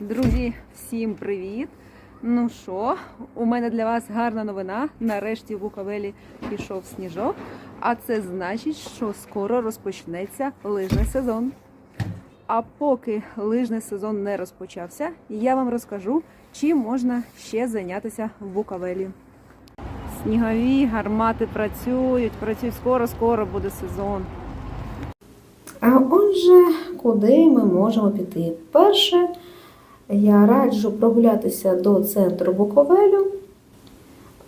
Друзі, всім привіт! Ну що, у мене для вас гарна новина. Нарешті в Буковелі пішов сніжок, а це значить, що скоро розпочнеться лижний сезон. А поки лижний сезон не розпочався, я вам розкажу, чим можна ще зайнятися в Буковелі. Снігові гармати працюють, працюють скоро-скоро буде сезон. А отже, куди ми можемо піти? Перше, я раджу прогулятися до центру Буковелю,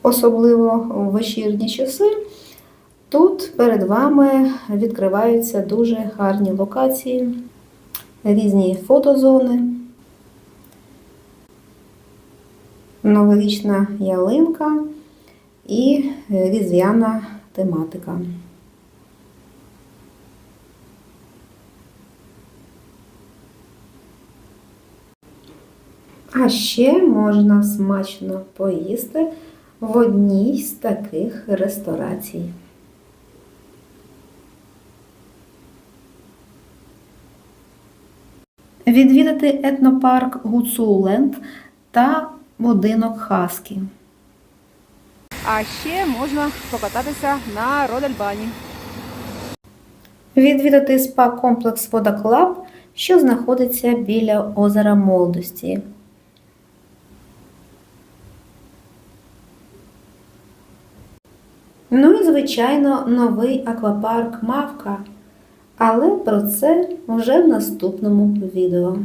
особливо в вечірні часи. Тут перед вами відкриваються дуже гарні локації, різні фотозони, новорічна ялинка і різдвяна тематика. А ще можна смачно поїсти в одній з таких ресторацій. Відвідати етнопарк Гуцуленд та будинок Хаскі. А ще можна покататися на Родельбані. Відвідати спа-комплекс Водоклаб, що знаходиться біля озера Молодості. Ну і, звичайно, новий аквапарк Мавка. Але про це вже в наступному відео.